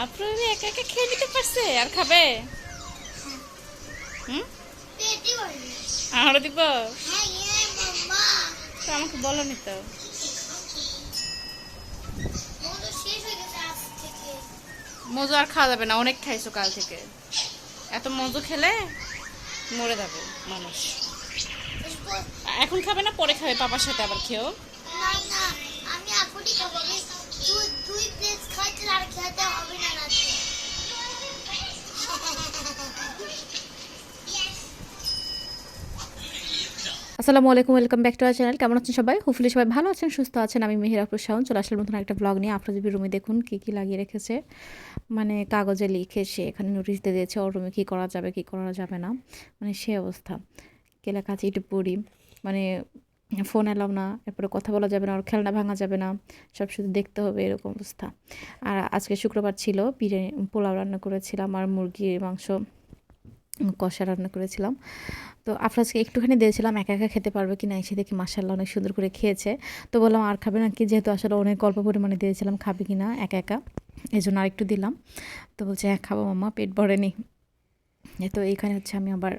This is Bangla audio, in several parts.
আপনার একা একা খেয়ে নিতে পারছে? আর খাবে? হুম? আমারও দিব? তো আমাকে বলো নি তো। মজু আর খাওয়া যাবে না, অনেক খাইছো কাল থেকে। এত মজু খেলে মরে যাবে মানুষ। এখন খাবে না, পরে খাবে, পাপার সাথে আবার খেয়েও। না না, আমি এখনই খাব। দুই আসসালামু আলাইকুম, welcome back to our channel. কেমন আছেন সবাই? হোপফুলি সবাই ভালো আছেন, সুস্থ আছেন। আমি মেহেরা শাওন চলে আসলাম নতুন একটা ব্লগ নিয়ে। আপনার রুমে দেখুন, কী কী লাগিয়ে রেখেছে। মানে কাগজে লিখে সে এখানে নোটিশ দিয়ে দিয়েছে, ওর রুমে কী করা যাবে, কী করা যাবে না। মানে সে অবস্থা। কে লেখা একটু পড়ি মানে ফোন এলাও না, এরপরে কথা বলা যাবে না ওর খেলনা ভাঙা যাবে না, সব শুধু দেখতে হবে, এরকম অবস্থা। আর আজকে শুক্রবার ছিল, বিরিয়ানি, পোলাও রান্না করেছিলাম আর মুরগির মাংস কষা রান্না করেছিলাম। তো আফরাজকে একটুখানি দিয়েছিলাম, একা একা খেতে পারবে কি না এসে দেখি মাসাল্লাহ অনেক সুন্দর করে খেয়েছে। তো বললাম, আর খাবে না কি? যেহেতু আসলে অনেক অল্প পরিমাণে দিয়েছিলাম, খাবে কি না একা একা? এই জন্য আরেকটু দিলাম। তো বলছে হ্যাঁ খাব মামা পেট ভরেনি। তো এইখানে হচ্ছে আমি আবার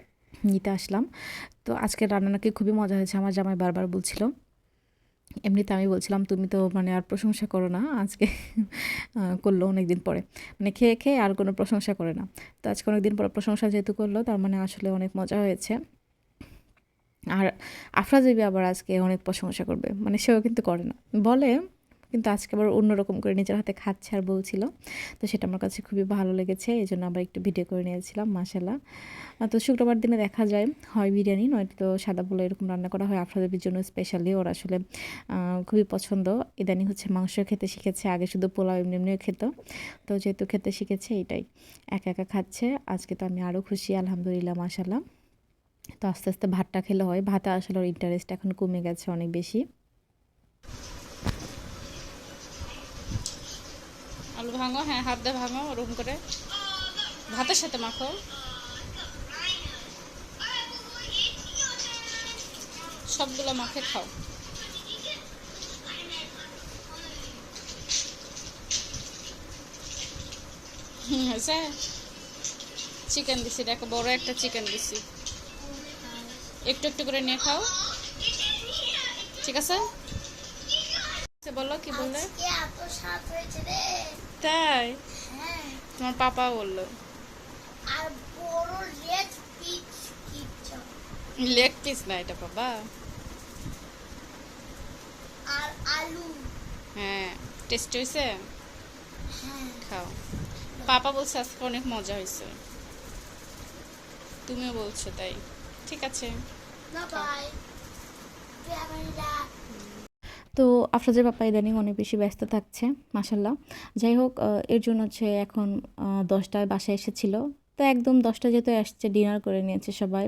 নিতে আসলাম। তো আজকে রান্না নাকি খুবই মজা হয়েছে, আমার জামাই বারবার বলছিল। এমনিতে আমি বলছিলাম, তুমি তো মানে আর প্রশংসা করো না, আজকে করল অনেক দিন পরে। মানে খেয়ে খেয়ে আর কোনো প্রশংসা করে না। তো আজকে অনেক দিন পরে প্রশংসা যেহেতু করল, তার মানে আসলে অনেক মজা হয়েছে। আর আফরাজেবি আবার আজকে অনেক প্রশংসা করবে মানে সেও কিন্তু করে না। বলে কিন্তু আজকে আবার অন্যরকম করে নিজের হাতে খাচ্ছে আর বলছিল। তো সেটা আমার কাছে খুবই ভালো লেগেছে, এই জন্য আবার একটু ভিডিও করে নিয়েছিলাম মাসাল্লাহ তো শুক্রবার দিনে দেখা যায়, হয় বিরিয়ানি নয়তো সাদা পোলা এরকম রান্না করা হয় আফরাজেবির জন্য স্পেশালি ওর আসলে খুবই পছন্দ। ইদানিং হচ্ছে মাংস খেতে শিখেছে, আগে শুধু পোলাও এমনি এমনিও খেত। তো যেহেতু খেতে শিখেছে এটাই একা একা খাচ্ছে, আজকে তো আমি আরও খুশি, আলহামদুলিল্লাহ মাসাল্লাহ তো আস্তে আস্তে ভাতটা খেলে হয়, ভাতে আসলে ওর ইন্টারেস্ট এখন কমে গেছে অনেক বেশি। আলু ভাঙো হ্যাঁ হাত দিয়ে ভাঙো, ওরকম করে। ভাতের সাথে মাখো। সবগুলো মাখে, খাও। চিকেন দিছি, দেখো, বড় একটা চিকেন দিছি। একটু একটু করে নিয়ে খাও। ঠিক আছে? বলো কি বললে? হয়েছে রে। তাই? তোমার পাপা বলল। আর বড় পিচ কিচ্ছু। লেগ পিস না এটা বাবা আর আলু। হ্যাঁ টেস্ট হয়েছে হ্যাঁ। খাও। পাপা বলছে আজকে অনেক মজা হয়েছে তুমিও বলছো তাই। ঠিক আছে। বাই। তো আফরাজের পাপা ইদানিং অনেক বেশি ব্যস্ত থাকছে মাসাল্লাহ যাই হোক এর জন্য হচ্ছে এখন দশটায় বাসায় এসেছিল। তো একদম দশটা যেহেতু আসছে, ডিনার করে নিয়েছে সবাই।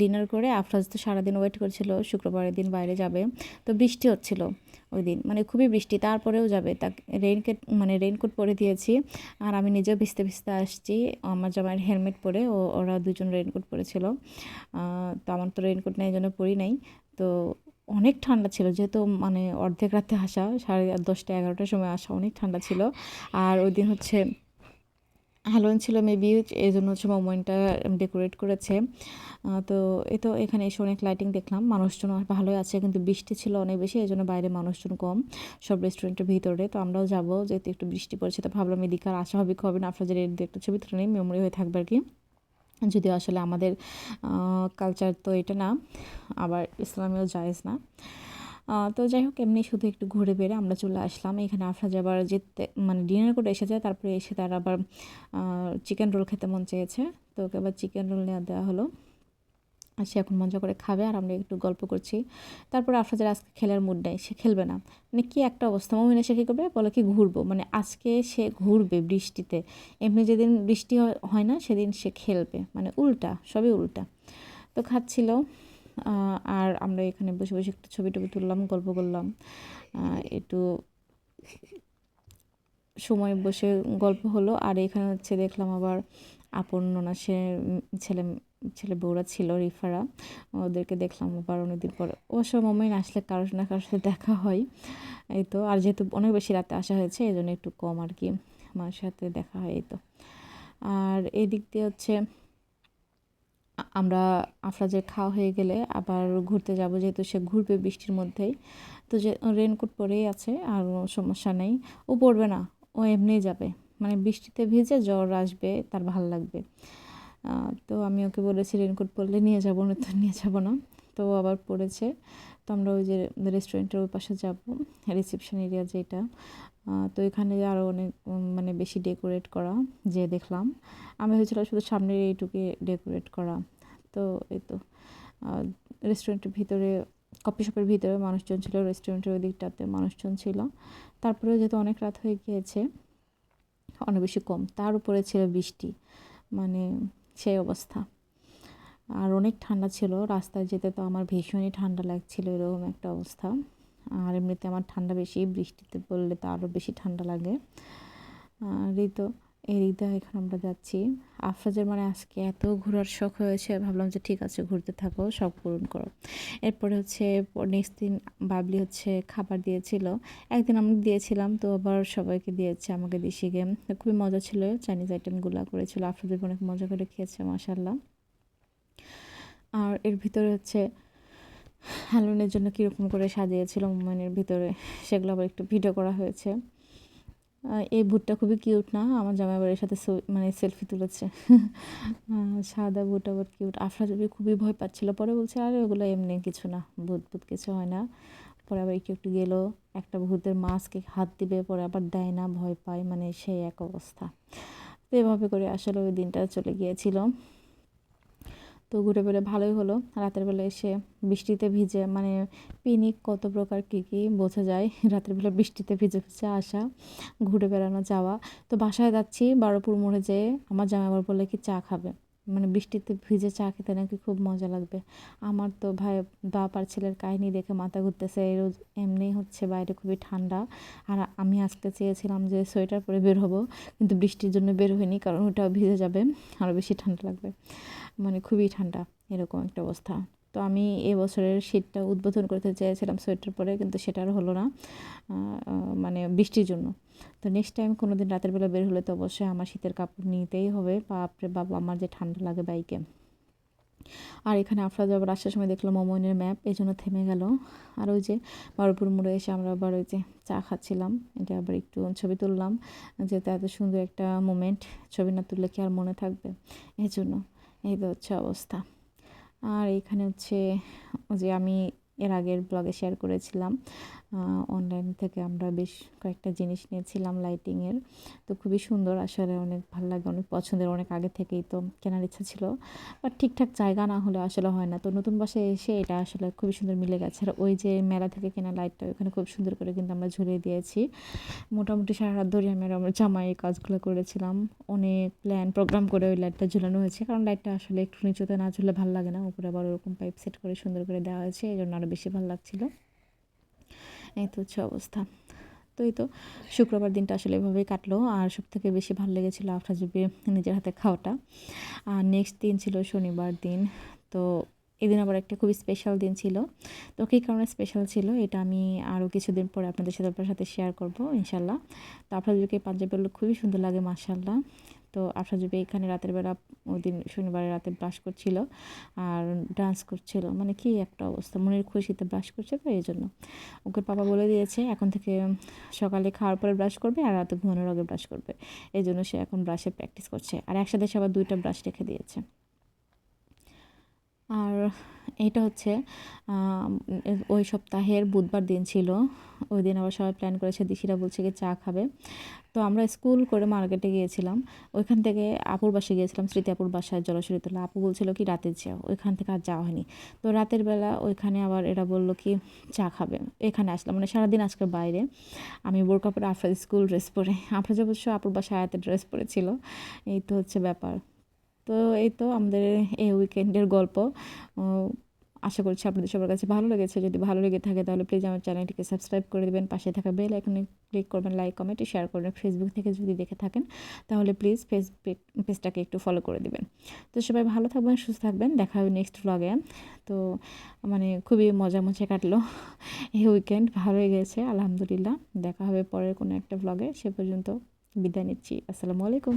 ডিনার করে আফরাজ তো সারাদিন ওয়েট করছিল, শুক্রবারের দিন বাইরে যাবে। তো বৃষ্টি হচ্ছিল ওই দিন মানে খুবই বৃষ্টি, তারপরেও যাবে। তাকে রেইনকোট মানে রেইনকোট পরে দিয়েছি, আর আমি নিজেও ভিজতে ভিজতে আসছি। আমার জামাইয়ের হেলমেট পরে, ও, ওরা দুজন রেইনকোট পরেছিল। তো আমার তো রেইনকোট নেই জন্য পরি নাই। তো অনেক ঠান্ডা ছিল, যেহেতু মানে অর্ধেক রাতে আসা, সাড়ে দশটা, এগারোটার সময় আসা অনেক ঠান্ডা ছিল। আর ওই দিন হচ্ছে হ্যালোইন ছিল মেবি এই জন্য হচ্ছে মোমেন্টটা ডেকোরেট করেছে। তো এ তো এখানে এসে অনেক লাইটিং দেখলাম, মানুষজন ভালোই আছে, কিন্তু বৃষ্টি ছিল অনেক বেশি, এই জন্য বাইরে মানুষজন কম, সব রেস্টুরেন্টের ভিতরে। তো আমরাও যাব, যেহেতু একটু বৃষ্টি পড়ছে, তো ভাবলাম এদিকে আর আসা হবে হবে না এর একটা ছবি তুলে নেই মেমোরি হয়ে থাকবে আর কি। যদিও আসলে আমাদের কালচার তো এটা না, আবার ইসলামেও জায়েজ না। তো যাই হোক, এমনি শুধু একটু ঘুরে বেড়ে আমরা চলে আসলাম। এখানে আফরাজ আবার যেতে মানে ডিনার করে এসে যায়, তারপরে এসে তার আবার চিকেন রোল খেতে মন চেয়েছে। তো ওকে আবার চিকেন রোল নেওয়া দেওয়া হলো। সে এখন মজা করে খাবে আর আমরা একটু গল্প করছি। তারপরে আফরাজের আজকে খেলার মুড নেই, সে খেলবে না। মানে কি একটা অবস্থা। মমিনা সে কী করবে? বলে কি ঘুরবো? মানে আজকে সে ঘুরবে বৃষ্টিতে। এমনি যেদিন বৃষ্টি হয়- না, সেদিন সে খেলবে। মানে উল্টা, সবই উল্টা। তো খাচ্ছিল আর আমরা এখানে বসে বসে একটু ছবি টবি তুললাম, গল্প করলাম। একটু সময় বসে গল্প হলো। আর এখানে হচ্ছে দেখলাম আবার আপন নোনা সে ছেলে ছেলে বউরা ছিল, রিফারা। ওদেরকে দেখলাম আবার অনেকদিন পর। অবশ্য মোমেন আসলে কারোর না কারোর সাথে দেখা হয়। এই তো, আর যেহেতু অনেক বেশি রাতে আসা হয়েছে এই জন্য একটু কম আর কি মার সাথে দেখা হয়, এই তো। আর এই দিক দিয়ে হচ্ছে, আমরা আফরাজের খাওয়া হয়ে গেলে আবার ঘুরতে যাব, যেহেতু সে ঘুরবে বৃষ্টির মধ্যেই। তো যে রেনকোট পরেই আছে, আর সমস্যা নেই। ও পড়বে না, ও এমনিই যাবে। মানে বৃষ্টিতে ভিজে জ্বর আসবে, তার ভালো লাগবে। তো আমি ওকে বলেছি, রেনকোট পরলে নিয়ে যাব না তো নিয়ে যাব না। তো আবার পড়েছে তো আমরা ওই যে রেস্টুরেন্টের ওই পাশে যাব, রিসেপশন এরিয়া যেটা। তো এখানে আরও অনেক মানে বেশি ডেকোরেট করা যে দেখলাম। আমি হয়েছিল শুধু সামনের এইটুকু ডেকোরেট করা। তো এই তো রেস্টুরেন্টের ভিতরে, কফি শপের ভিতরে মানুষজন ছিল, রেস্টুরেন্টের ওই দিকটাতে মানুষজন ছিল। তারপরে যেহেতু অনেক রাত হয়ে গিয়েছে, অনেক বেশি কম, তার উপরে ছিল বৃষ্টি। মানে সেই অবস্থা। আর অনেক ঠান্ডা ছিল, রাস্তায় যেতে তো আমার ভীষণই ঠান্ডা লাগছিল, এরকম একটা অবস্থা। আর এমনিতে আমার ঠান্ডা বেশি, বৃষ্টিতে পড়লে তো আরও বেশি ঠান্ডা লাগে। আর এই তো এই দিক দিয়ে এখন আমরা যাচ্ছি। আফরাজের মানে আজকে এত ঘোরার শখ হয়েছে, ভাবলাম যে ঠিক আছে, ঘুরতে থাকো সব পূরণ করো। এরপরে হচ্ছে নেক্সট দিন বাবলি হচ্ছে খাবার দিয়েছিল। একদিন আমরা দিয়েছিলাম, তো আবার সবাইকে দিয়েছে, আমাকে দিশি গেম খুবই মজা ছিল চাইনিজ আইটেমগুলো করেছিল। আফরাজের অনেক মজা করে খেয়েছে মাসাল্লাহ আর এর ভিতরে হচ্ছে হ্যালোনের জন্য কীরকম করে সাজিয়েছিল মোবাইলের ভিতরে, সেগুলো আবার একটু ভিডিও করা হয়েছে। এই ভুটটা খুবই কিউট না? আমার জামাই বাড়ির সাথে মানে সেলফি তুলেছে। সাদা ভুট আবার কিউট। আফরা জবি খুবই ভয় পাচ্ছিল। পরে বলছে, আরে, ওগুলো এমনি কিছু না। ভূত ভূত কিছু হয় না। পরে আবার একটু একটু গেলো। একটা ভূতের মাস্ক হাত দিবে, পরে আবার দেয় না, ভয় পায়। মানে সেই এক অবস্থা। তো এভাবে করে আসলে ওই দিনটা চলে গিয়েছিল। তো ঘুরে বেড়ে ভালোই হলো। রাতের বেলা এসে বৃষ্টিতে ভিজে মানে পিকনিক কত প্রকার কী কী বোঝা যায়। রাতের বেলা বৃষ্টিতে ভিজে ভিজে আসা, ঘুরে বেড়ানো যাওয়া। তো বাসায় যাচ্ছি বারোপুর মোড়ে যেয়ে আমার জামাইবার বলে কি, চা খাবে। মানে বৃষ্টিতে ভিজে চা খেতে নাকি খুব মজা লাগবে। আমার তো ভাই বাপ আর ছেলের কাহিনী দেখে মাথা ঘুরতেছে রোজ এমনিই হচ্ছে বাইরে খুবই ঠান্ডা। আর আমি আজকে চেয়েছিলাম যে সোয়েটার পরে বের হব, কিন্তু বৃষ্টির জন্য বের হইনি কারণ ওটাও ভিজে যাবে আরও বেশি ঠান্ডা লাগবে। মানে খুবই ঠান্ডা, এরকম একটা অবস্থা। তো আমি এবছরের শীতটা উদ্বোধন করতে চেয়েছিলাম সোয়েটার পরে, কিন্তু সেটা আর হলো না মানে বৃষ্টির জন্য। তো নেক্সট টাইম কোনো দিন রাতের বেলা বের হলে তো অবশ্যই আমার শীতের কাপড় নিতেই হবে। বাপরে বাবা, আমার যে ঠান্ডা লাগে বাইকে। আর এখানে আফরাজ আবার আসার সময় দেখলাম মোমনের ম্যাপ এই জন্য থেমে গেল। আর ওই যে বারোপুর মোড়ে এসে আমরা আবার ওই যে চা খাচ্ছিলাম। এটা আবার একটু ছবি তুললাম যেহেতু এত সুন্দর একটা মোমেন্ট ছবি না তুললে কি আর মনে থাকবে? এই জন্য এই তো হচ্ছে অবস্থা। আর এখানে হচ্ছে যে আমি এর আগের ব্লগে শেয়ার করেছিলাম। অনলাইন থেকে আমরা বেশ কয়েকটা জিনিস নিয়েছিলাম লাইটিংয়ের তো খুবই সুন্দর, আসলে অনেক ভালো লাগে, অনেক পছন্দের, অনেক আগে থেকেই তো কেনার ইচ্ছা ছিল। বাট ঠিকঠাক জায়গা না হলে আসলে হয় না। তো নতুন বাসায় এসে এটা আসলে খুবই সুন্দর মিলে গেছে। আর ওই যে মেলা থেকে কেনা লাইটটা ওখানে খুব সুন্দর করে কিন্তু আমরা ঝুলিয়ে দিয়েছি। মোটামুটি সারা রাত ধরে আমি আমার জামাই কাজগুলো করেছিলাম। অনেক প্ল্যান প্রোগ্রাম করে ওই লাইটটা ঝুলানো হয়েছে। কারণ লাইটটা আসলে একটু নিচুতে না ঝুললে ভালো লাগে না। উপরে আবার ওরকম পাইপ সেট করে সুন্দর করে দেওয়া হয়েছে। এই জন্য আরও বেশি ভালো লাগছিল। এই তো হচ্ছে অবস্থা। তো এই তো, শুক্রবার দিনটা আসলে এভাবেই কাটলো। আর সব থেকে বেশি ভালো লেগেছিলো আফরাজুবি নিজের হাতে খাওয়াটা। আর নেক্সট দিন ছিল শনিবার দিন। তো এদিন আবার একটা খুবই স্পেশাল দিন ছিল। তো কী কারণে স্পেশাল ছিল এটা আমি আরও কিছুদিন পরে আপনাদের সাথে আপনার সাথে শেয়ার করব ইনশাল্লাহ তো আফরাজুবিকে পাঞ্জাবি হলো খুবই সুন্দর লাগে মার্শাল্লাহ তো আফরাজুবি এখানে রাতের বেলা, ওই দিন শনিবারের রাতে ব্রাশ করছিল আর ডান্স করছিল। মানে কি একটা অবস্থা, মনের খুশিতে ব্রাশ করছে তো এই জন্য ওকে পাপা বলে দিয়েছে, এখন থেকে সকালে খাওয়ার পরে ব্রাশ করবে আর রাতে ঘুমানোর আগে ব্রাশ করবে। এই জন্য সে এখন ব্রাশে প্র্যাকটিস করছে। আর একসাথে সবার দুইটা ব্রাশ রেখে দিয়েছে। আর এটা হচ্ছে ওই সপ্তাহের বুধবার দিন ছিল। ওই দিন আবার সবাই প্ল্যান করেছে, দিশিরা বলছে কি চা খাবে। তো আমরা স্কুল করে মার্কেটে গিয়েছিলাম। ওইখান থেকে আপুর বাসায় গিয়েছিলাম, স্মৃতি আপুর বাসায় জলসরি তোলা আপু বলছিল কি রাতে যাও ওইখান থেকে আর যাওয়া হয়নি। তো রাতের বেলা ওইখানে আবার এরা বলল কি, চা খাবে। এখানে আসলাম। মানে সারাদিন আজকে বাইরে। আমি বোরকা পরে আফরাজ স্কুল ড্রেস পরে আফরাজ অবশ্য আপুর বাসায় আয়াতের ড্রেস পরেছিল, এই তো হচ্ছে ব্যাপার। তো এই তো আমাদের এই উইকেন্ডের গল্প। আশা করছি আপনাদের সবার কাছে ভালো লেগেছে। যদি ভালো লেগে থাকে তাহলে প্লিজ আমার চ্যানেলটিকে সাবস্ক্রাইব করে দেবেন, পাশে থাকা বেল আইকনে ক্লিক করবেন লাইক কমেন্ট শেয়ার করবেন। ফেসবুক থেকে যদি দেখে থাকেন, তাহলে প্লিজ ফেসবুক পেজটাকে একটু ফলো করে দেবেন। তো সবাই ভালো থাকবেন, সুস্থ থাকবেন। দেখা হবে নেক্সট ব্লগে তো মানে খুবই মজা মজা কাটলো এই উইকেন্ড ভালো হয়ে গেছে, আলহামদুলিল্লাহ। দেখা হবে পরের কোনো একটা ব্লগে সে পর্যন্ত বিদায় নিচ্ছি। আসসালামু আলাইকুম।